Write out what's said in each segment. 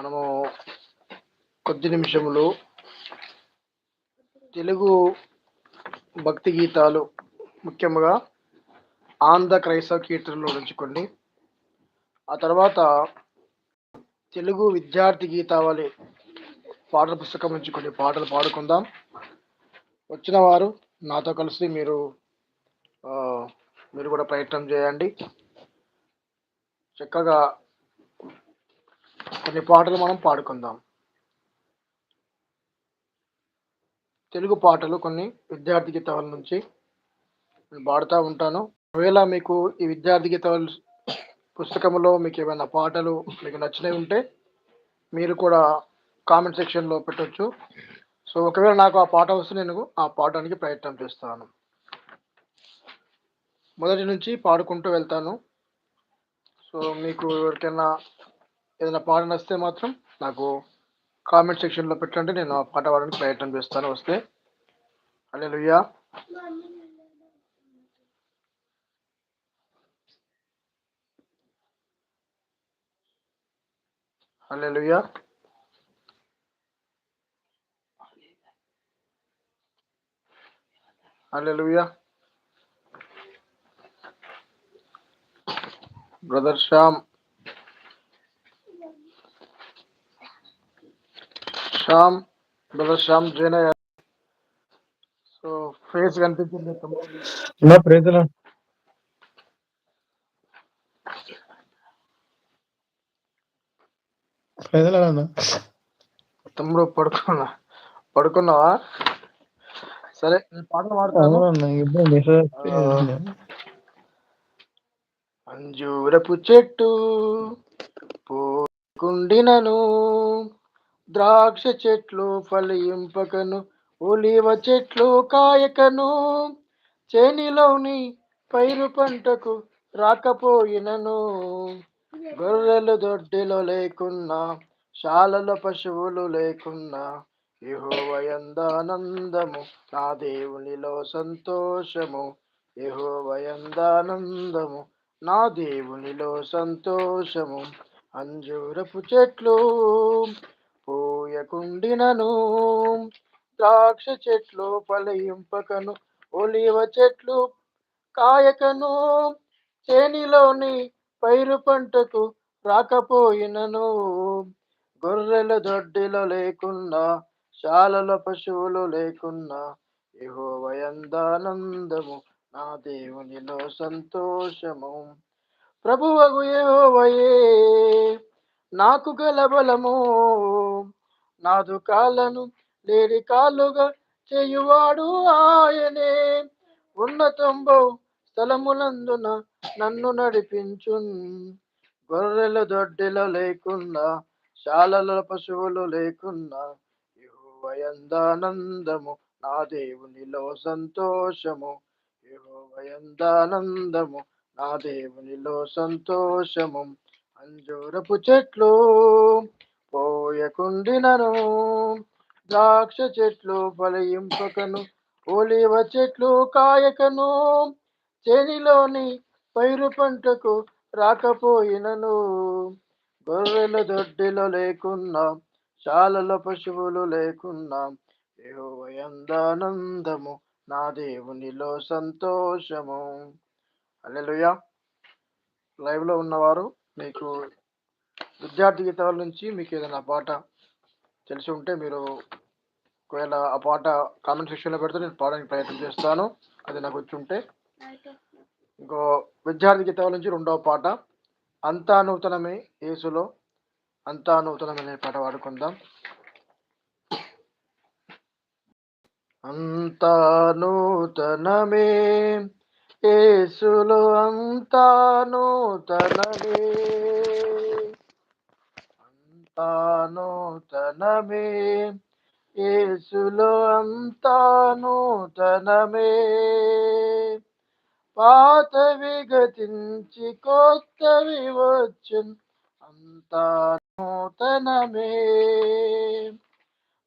మనము కొద్ది నిమిషములు తెలుగు భక్తి గీతాలు ముఖ్యంగా ఆంధ్ర క్రైస్తవ కీర్తనలు ఉంచుకోండి. ఆ తర్వాత తెలుగు విద్యార్థి గీతావళి పాటల పుస్తకం నుంచి కొన్ని పాటలు పాడుకుందాం. వచ్చిన వారు నాతో కలిసి మీరు మీరు కూడా ప్రయత్నం చేయండి. చక్కగా కొన్ని పాటలు మనం పాడుకుందాం. తెలుగు పాటలు కొన్ని విద్యార్థి గీతాల నుంచి నేను పాడుతూ ఉంటాను. ఒకవేళ మీకు ఈ విద్యార్థి గీతాల పుస్తకంలో మీకు ఏమైనా పాటలు మీకు నచ్చినవి ఉంటే మీరు కూడా కామెంట్ సెక్షన్లో పెట్టొచ్చు. సో ఒకవేళ నాకు ఆ పాట వస్తే నేను ఆ పాడడానికి ప్రయత్నం చేస్తాను. మొదటి నుంచి పాడుకుంటూ వెళ్తాను. సో మీకు ఎవరికైనా ఏదైనా పాట నచ్చితే మాత్రం నాకు కామెంట్ సెక్షన్లో పెట్టండి. నేను ఆ పాట పాడడానికి ప్రయత్నం చేస్తాను. వస్తే. Hallelujah hallelujah hallelujah brother Shyam Shyam brother Shyam join అయ్యారు సో ఫేస్ కనిపించింది ప్రేతలా ప్రేతలా అన్న తమ్ముడు పడుకున్నా. పడుకున్నావా? సరే నేను పాటలు పాడతాను. అంజూరపు చెట్టు పూకుండినను. ద్రాక్ష చెట్లు ఫలింపకను ఒలివ చెట్లు కాయకను. చేనిలోని పైరు పంటకు రాకపోయినను. గొర్రెలు దొడ్డిలో లేకున్నా శాలల పశువులు లేకున్నా యెహోవయందానందము నా దేవునిలో సంతోషము. యెహోవయందానందము నా దేవునిలో సంతోషము. అంజూరపు చెట్లు పూయకుండినను. ద్రాక్ష చెట్లు ఫలింపకను ఒలివ చెట్లు కాయకను చేనిలోని పైరు పంటకు రాకపోయినను. గొర్రెల దొడ్డిలో లేకున్నా శాలల పశువులు లేకున్నా యెహోవయందానందము నా దేవునిలో సంతోషము. ప్రభువగు యెహోవయే. నాకు గల బలము నాదు కాలను లేడి కాలుగా చేయువాడు ఆయనే. ఉన్నతంబో స్థలములందున నన్ను నడిపించున్. గొర్రెల దొడ్డిలో లేకున్నా శాలల పశువులు లేకున్నా యువయందానందము నా దేవునిలో సంతోషము. యెహోవయందానందము నా దేవునిలో సంతోషము. అంజూరపు చెట్లు పోయకుండినను ద్రాక్ష చెట్లు ఫలయింపకను ఒలివ చెట్లు కాయకను చేనిలోని పైరు పంటకు రాకపోయినను. గొర్రెల దొడ్డిలో లేకున్నా శాలల పశువులు లేకున్నా యెహోవయందానందము నా దేవునిలో సంతోషము. అల్లెలుయా లైవ్లో ఉన్నవారు మీకు విద్యార్థి గీతాల నుంచి మీకు ఏదైనా పాట తెలిసి ఉంటే మీరు ఒకవేళ ఆ పాట కామెంట్ సెక్షన్లో పెడితే నేను పాడడానికి ప్రయత్నం చేస్తాను. అది నాకు వచ్చి ఉంటే ఇంకో విద్యార్థి గీతాల నుంచి రెండవ పాట అంతా నూతనమే యేసులో అంతా నూతనమనే పాట పాడుకుందాం. అంతా నూతనమే ఏసులో అంతా నూతనమే. అంతా నూతనమే. ఏసులో అంతా నూతనమే. పాత విగతించి కొత్తవి వచ్చున్ అంతా నూతనమే.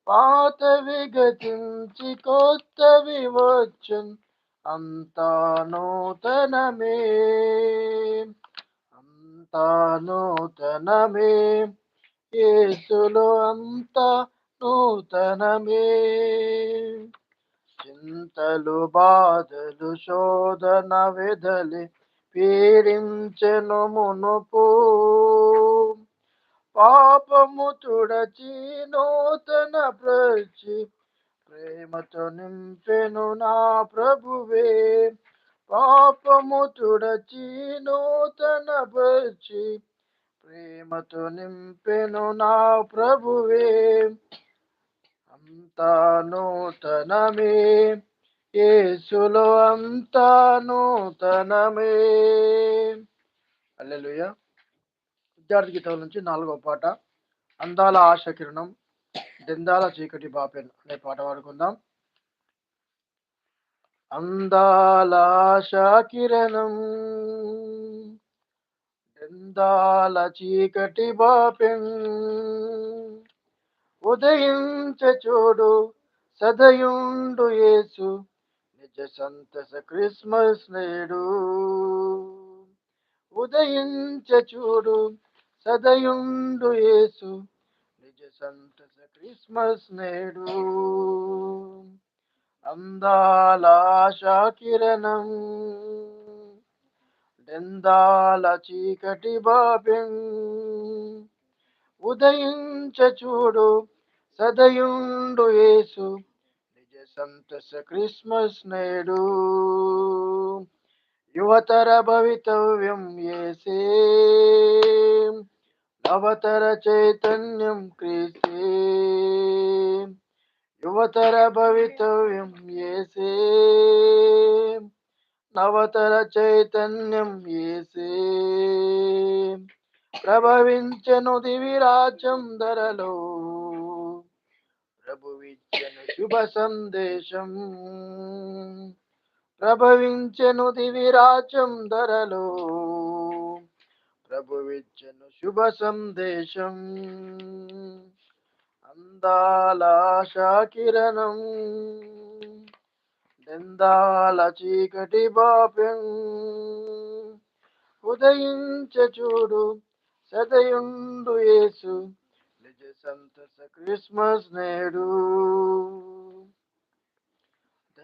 పాత విగతించి కొత్తవి వచ్చున్ అంతా నూతనమే అంతా నూతనమే యేసులో అంతా నూతనమే. చింతలు బాధలు శోధన వెదలి పీడించెను మునుపు. పాపము తుడచి నూతన ప్రచి ప్రేమతో నింపెను నా ప్రభువే. పాపము తుడచి నూతన ప్రచి ప్రేమతో నింపెను నా ప్రభువే. అంతా నూతనమే. యేసులో అంతా నూతనమే. అల్లెలుయ విద్యార్థి గీతం నుంచి నాలుగో పాట. అందాల ఆశకిరణం దిందాల చీకటి బాపెన్ అనే పాట పాడుకుందాం. అందాల ఆశ కిరణం చీకటి బాపెన్ ఉదయించ చూడు సదయుండు యేసు నిజ సంతస క్రిస్మస్ నేడు. ఉదయించ చూడు సదయుండు యేసు నిజ సంత క్రిస్మస్ నేడు అందాల ఆశా కిరణం డెందాల చీకటి బాబెం. ఉదయించ చూడు సదయుండు యేసు. నిజ సంతస క్రిస్మస్ నేడు యువతర భవితవ్యం ఏసే నవతర చైతన్యం క్రీసే. యువతర భవితవ్యం ఏసే. నవతర చైతన్యం ఏసే. ప్రభవించను దివిరాజం ధరలో. ప్రభువిచ్చను శుభ సందేశం. ప్రభవించెను దివిరాజం ధరలో. ప్రభువిచ్చను శుభ సందేశం. అందాల కిరణం దెందాల చీకటి బాప్యం ఉదయించ చూడు సదయుండు యేసు నిజ సంతస క్రిస్మస్ నేడు.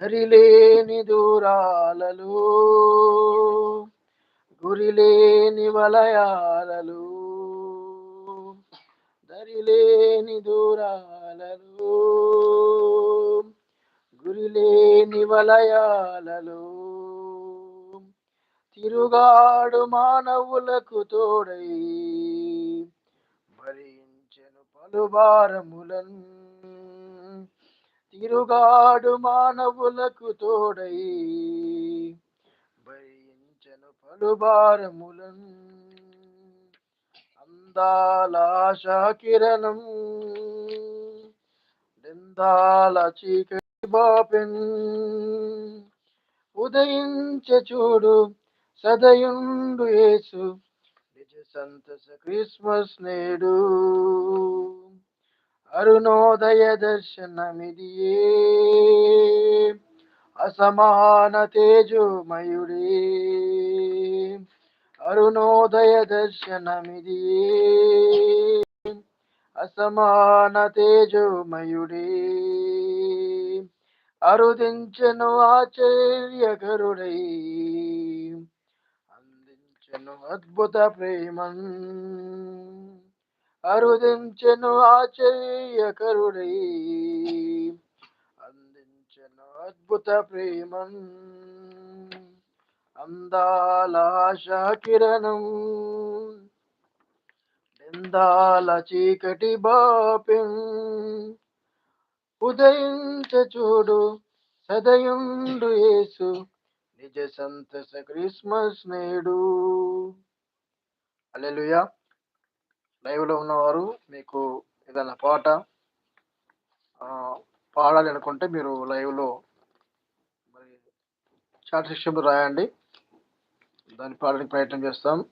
ధరిలేని దూరాలలో గురిలేని వలయాలలో దరిలేని దూరాలలో గురిలేని వలయాలలో తిరుగాడు మానవులకు తోడై భరించెను పలుభారములన్ తిరుగాడు మానవులకు తోడై భరించెను పలుభారములన్ అందాల కిరణం. నిందాల చీకటి బాపెన్. ఉదయించ చూడు సదయుండు యేసు నిజ సంతస క్రిస్మస్ నేడు. అరుణోదయ దర్శనమిదియే అసమాన తేజోమయుడే. అరుణోదయ దర్శనమిది. అసమాన తేజోమయుడే. అరుదించను ఆశ్చర్యకరుడై అందించను అద్భుత ప్రేమన్ అరుదించను ఆశ్చర్యకరుడై అందించను అద్భుత ప్రేమన్ అందాల కిరణం నిందాల చీకటి బాపిం. ఉదయించ చూడు సదయుండు యేసు నిజ సంతస క్రిస్మస్ నేడు. అల్లెలుయా లైవ్లో ఉన్నవారు మీకు ఏదైనా పాట పాడాలి అనుకుంటే మీరు లైవ్లో మరి చాట్ సెక్షన్లో రాయండి. దాన్ని పాడడానికి ప్రయత్నం చేస్తాం.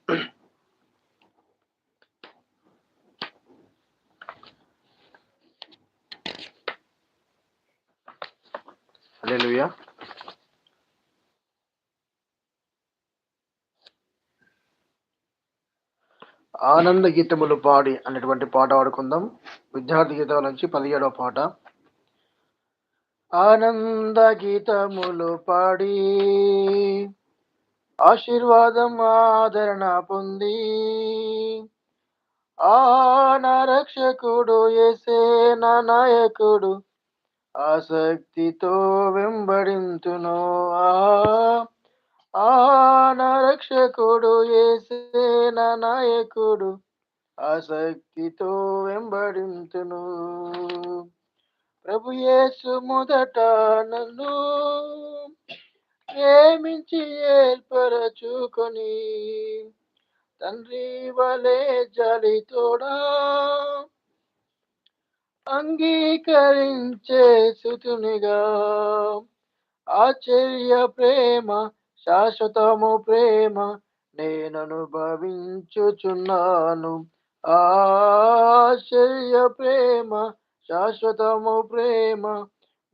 హల్లెలూయా. ఆనంద గీతములు పాడి అనేటువంటి పాట పాడుకుందాం విద్యార్థి గీతాల నుంచి పదిహేడవ పాట. ఆనంద గీతములు పాడి ఆశీర్వాదం ఆదరణ పొంది ఆ రక్షకుడు ఎసే నా నాయకుడు ఆసక్తితో వెంబడింతును. ఆ రక్షకుడు ఏసే నా నాయకుడు ఆసక్తితో వెంబడింతును. ప్రభు యేసు మొదట నన్ను ప్రేమించి ఏర్పరచుకొని తండ్రి వలే జలితోడా అంగీకరించే సుతునిగా. ఆశ్చర్య ప్రేమ శాశ్వతము ప్రేమ నేననుభవించుచున్నాను ఆశ్చర్య ప్రేమ శాశ్వతము ప్రేమ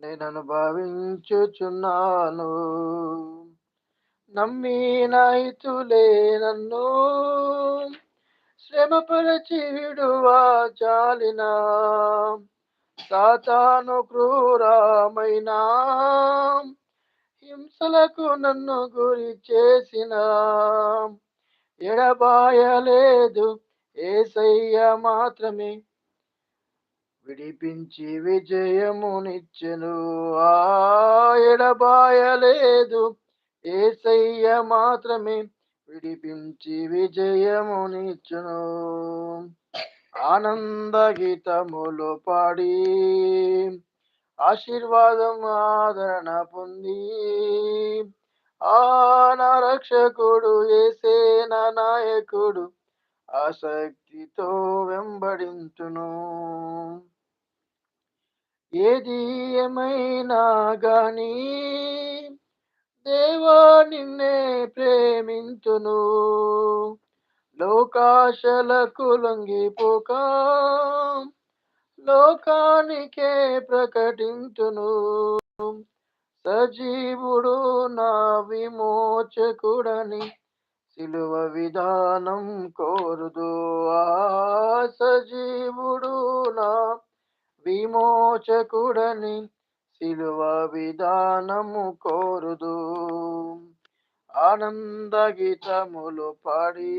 నేను అనుభవించుచున్నాను నమ్మిన ఇతులే నన్ను. శ్రమపరచి విడువా చాలిన సాతాను క్రూరమైన. హింసలకు నన్ను గురి చేసిన. ఎడబాయలేదు ఏసయ్య మాత్రమే. విడిపించి విజయమునిచ్చెను. ఆ ఎడబాయలేదు. ఏసయ్య మాత్రమే విడిపించి విజయమునిచ్చును. ఆనంద గీతములు పాడి ఆశీర్వాదం ఆదరణ పొంది ఆ రక్షకుడు ఏసే నాయకుడు ఆసక్తితో వెంబడించును ఏది ఏమైనా గాని దేవా నిన్నే ప్రేమించును. లోకాశలకు లొంగిపోక లోకానికే ప్రకటించును. సజీవుడు నా విమోచకుడని సిలువ విధానం కోరుదు. ఆ సజీవుడు నా విమోచకుడని శిలువ విధానము కోరుదు. ఆనంద గీతములు పాడి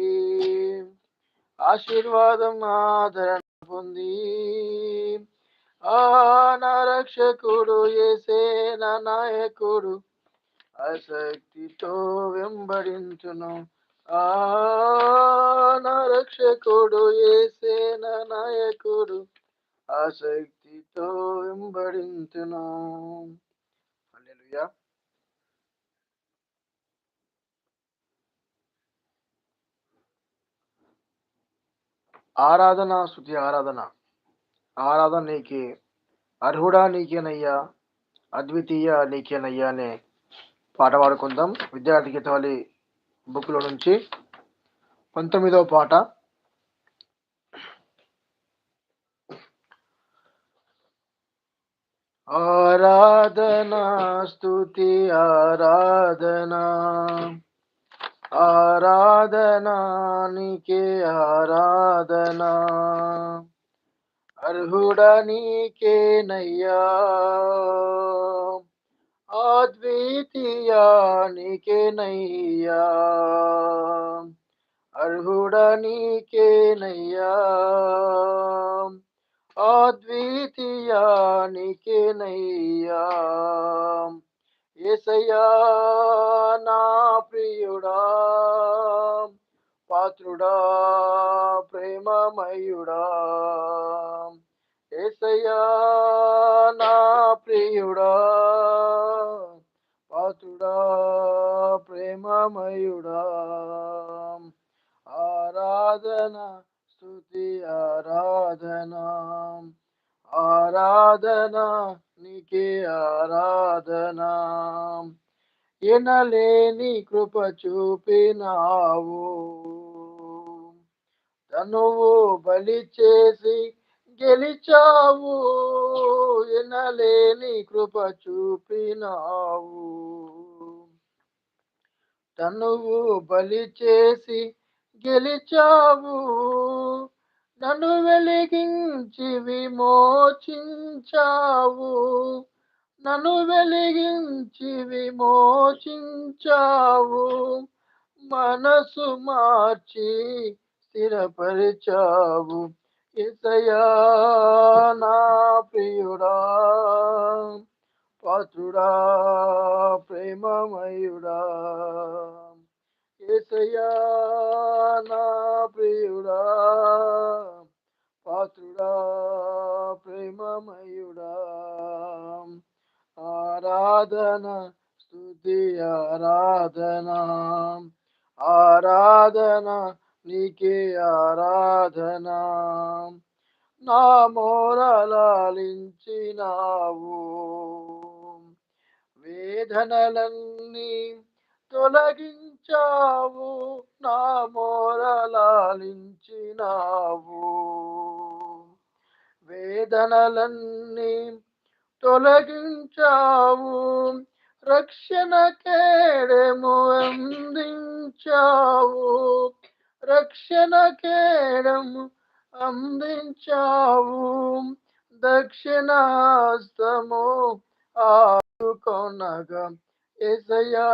ఆశీర్వాదం ఆదరణ పొంది ఆనరక్షకుడు రక్షకుడు నాయకుడు ఆసక్తితో వెంబడించును. ఆనరక్షకుడు రక్షకుడు నాయకుడు ఆసక్తి నీతో ఆసక్తితో హల్లెలూయా. ఆరాధన శుద్ధి ఆరాధన. ఆరాధన నీకే అర్హుడా నీకేనయ్యా అద్వితీయ నీకేనయ్యా అనే పాట పాడుకుందాం. విద్యార్థి గీతావళి బుక్లో నుంచి పంతొమ్మిదవ పాట ఆరాధనా స్తుతి ఆరాధనా ఆరాధనానికే ఆరాధనా అర్హుడా నయ్యా అద్వితీయానికే నయ్యా అర్హుడా నయ్యా అద్వితీయ నీకేనయ్యా ఏసయ్యా నా ప్రియుడా పాత్రుడా ప్రేమమయుడా ఏసయ్యా నా ప్రియుడా పాత్రుడా ప్రేమమయుడా ఆరాధన స్థుతి ఆరాధనా. ఆరాధనా నీకే ఆరాధనా. ఎనలేని కృప చూపినావు. తనువు బలి చేసి గెలిచావు. ఎనలేని కృప చూపినావు. తనువు బలి చేసి గెలిచావు. నన్ను వెలిగించి విమోచించావు. నన్ను వెలిగించి విమోచించావు. మనసు మార్చి స్థిరపరిచావు. ఇసయా నా ప్రియుడా పాత్రుడా ప్రేమమయుడా. ఏసయ్యా నా ప్రియుడా పాత్రుడా ప్రేమమయుడా. ఆరాధన స్థుతి ఆరాధన. ఆరాధన నీకే ఆరాధన. నా మోరలాలించినావు. వేదనలన్నీ తొలగించావు నా మోరలాలించినావు. వేదనలన్నీ తొలగించావు రక్షణ కేడము అందించావు. రక్షణ కేడము అందించావు దక్షిణాస్తము ఆడుకొనగా ఎసయా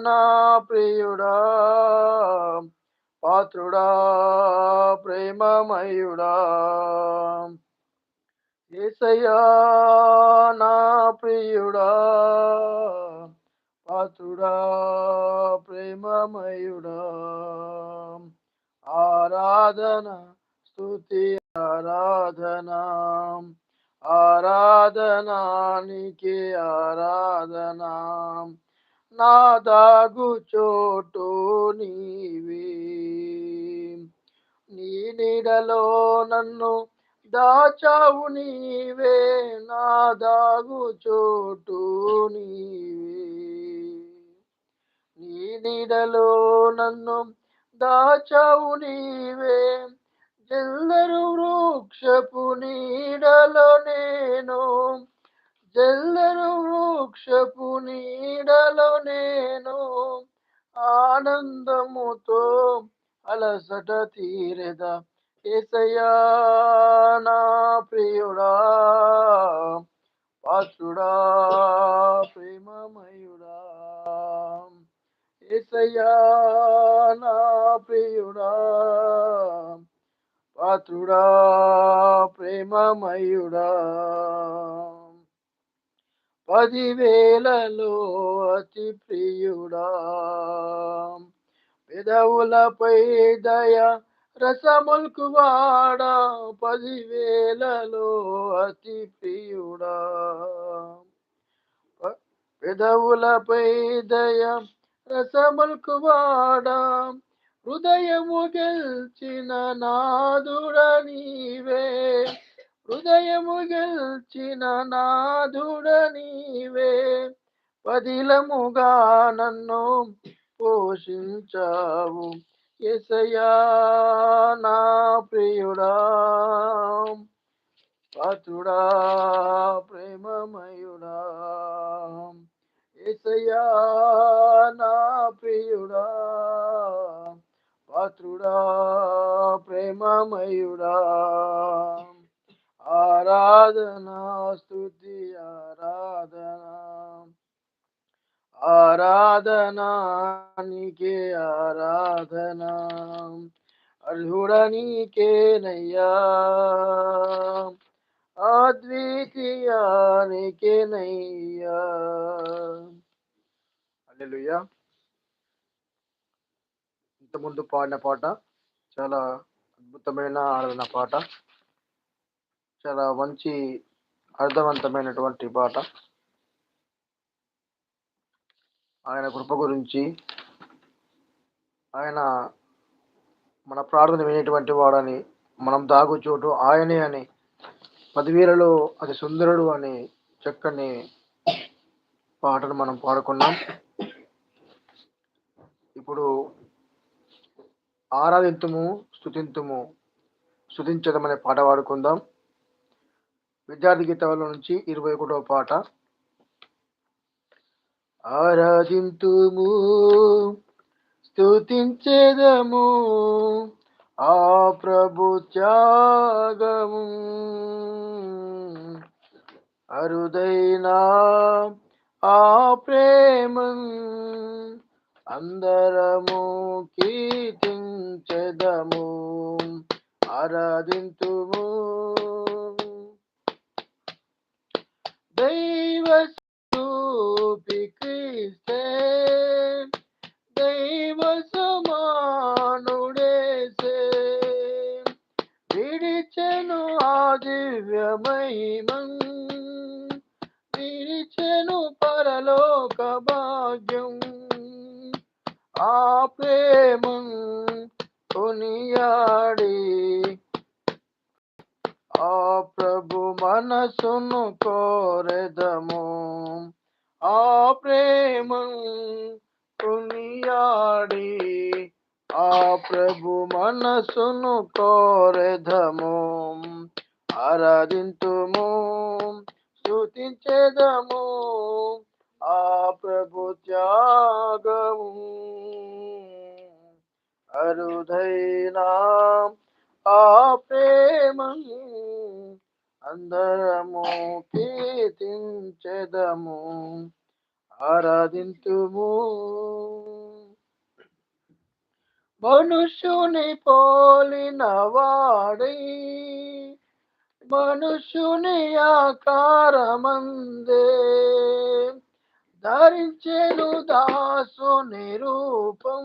నా ప్రియుడా పాత్రుడా ప్రేమమయుడా. ఏసయ్యా నా ప్రియుడా పాత్రుడా ప్రేమమయుడా. ఆరాధన స్తుతి ఆరాధనా. ఆరాధనానికి ఆరాధన. నా దాగు చోటు నీవి. నీ నీడలో నన్ను దాచావు నీవే. నా దాగు చోటు నీవే. నీ నీడలో నన్ను దాచావు నీవే. జల్లరు వృక్షపు నీడలో నేను? జల్లరు వృక్షపు నీడలో నేను? ఆనందముతో అలసట తీరద ఏసయా నా ప్రియుడా పాత్రుడా ప్రేమమయుడా. ఏసయా నా ప్రియుడా పాత్రుడా ప్రేమమయుడా. పదివేలలో అతి ప్రియుడా. పెదవులపై దయ రసముల్కు వాడా పదివేలలో అతి ప్రియుడా. పెదవులపై దయ రసముల్కు వాడా హృదయము గెల్చిన నాదుడ నీవే హృదయము గెల్చిన నాదుడ నీవే పదిలముగా నన్ను పోషించావు. ఎసయా నా ప్రియుడా పాత్రుడా ప్రేమమయుడా. ఎసయా నా ప్రియుడా. పాత్రుడా ప్రేమమయుడా. ఆరాధనా స్థుతి ఆరాధనా. ఆరాధన నీకే ఆరాధన. అర్హుడ నీకేనయ్యా అద్వితీయ నీకేనయ్యా హల్లెలూయా. ముందు పాడిన పాట చాలా అద్భుతమైన ఆడిన పాట. చాలా మంచి అర్థవంతమైనటువంటి పాట. ఆయన కృప గురించి ఆయన మన ప్రార్థన వినేటువంటి వాడని మనం దాగు చోటు ఆయనే అని పదివేలలో అతి సుందరుడు అని చక్కని పాటను మనం పాడుకున్నాం. ఇప్పుడు ఆరాధింతుము స్థుతింతుము స్థుతించదమనే పాట పాడుకుందాం. విద్యార్థి గీతాల నుంచి ఇరవై ఒకటో పాట. ఆరాధింతుము స్తుతించేదము ఆ ప్రభు త్యాగము. అరుదైనా ఆ ప్రేమం అందరము కీర్తించెదము ఆరాధింతుము. దైవ స్వరూపి క్రీస్తే దైవ సమానుడేసే. విడిచెను ఆ దివ్య విడిచెను పరలోక భాగ్యం. ఆ ప్రేమం కొనియాడి ఆ ప్రభు మనసును కోరెదము. ఆ ప్రేమం కొనియాడి ఆ ప్రభు మనసును కోరెదము. ఆరాధింతుము స్థుతించేదము ఆ ప్రభు త్యాగము. అరుదైనా ఆ ప్రేమని అందరము కీర్తించెదము. ఆరాధింతుము. మనుషుని పోలిన వాడై మనుషుని ఆకారమందే. ధరించెను దాసుని రూపం.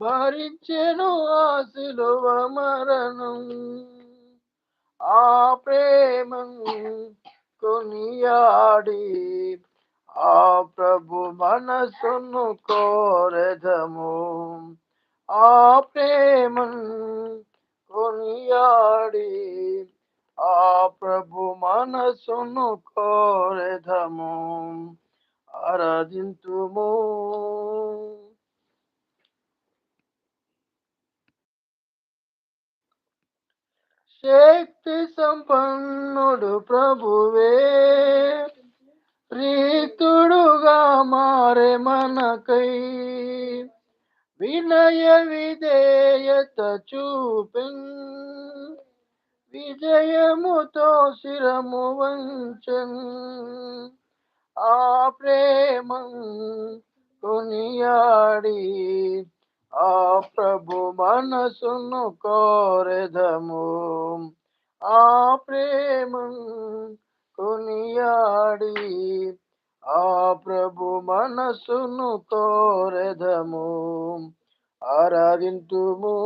భరించెను ఆ శిలువ మరణం ఆ ప్రేమం కొనియాడి ఆ ప్రభు మనసును కోరదము. ఆ ప్రేమం కొనియాడి ఆ ప్రభు మనసును కోరెదము ఆరాధింతుము. శక్తి సంపన్నుడు ప్రభువే ప్రీతుడుగా మారే మనకై. వినయ విధేయత చూపిన్ విజయముతో శిరము వంచన్. ఆ ప్రేమం కొనియాడి ఆ ప్రభు మనసును కోరెదము. ఆ ప్రేమం కొనియాడి ఆ ప్రభు మనసును కోరెదము. ఆరాధింతుము.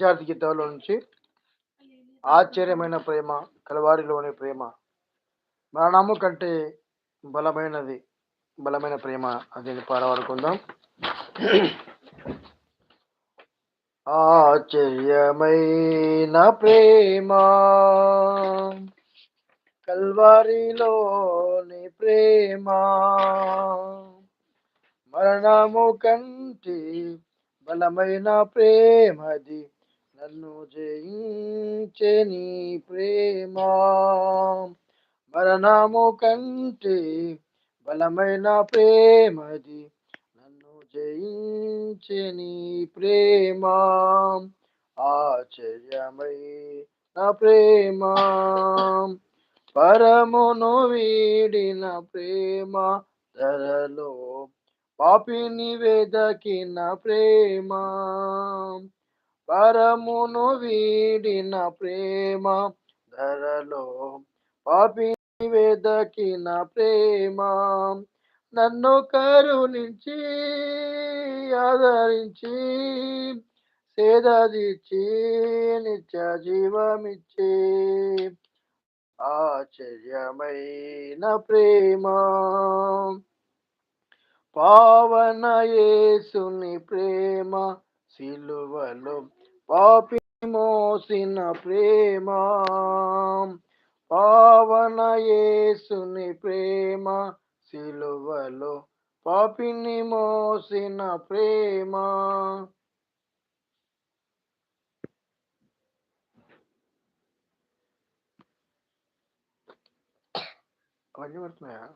విద్యార్థి గీతాల నుంచి ఆశ్చర్యమైన ప్రేమ కలవారిలోని ప్రేమ. మరణము కంటే బలమైనది బలమైన ప్రేమ. అది పారవాడుకుందాం. ఆశ్చర్యమైన ప్రేమ కల్వారిలోని ప్రేమ. మరణము కంటే బలమైన ప్రేమది నన్ను జయించే నీ ప్రేమ. మరణము కంటే బలమైన ప్రేమది నన్ను జయించే నీ ప్రేమ. ఆశ్చర్యమైన ప్రేమ. పరమును వీడిన ప్రేమ ధరలో పాపిని వెదకిన ప్రేమ. పరమును వీడిన ప్రేమ ధరలో పాపి వెదకిన ప్రేమ నన్ను కరుణించి ఆదరించి సేదదిచ్చి నిత్య జీవమిచ్చి ఆశ్చర్యమైన ప్రేమ. పావన యేసుని ప్రేమ సిలువలో పాపి మోసిన ప్రేమ పావన యేసుని ప్రేమ సిలువలో పాపిని మోసిన ప్రేమ. అవన్నీ పడుతున్నాయా?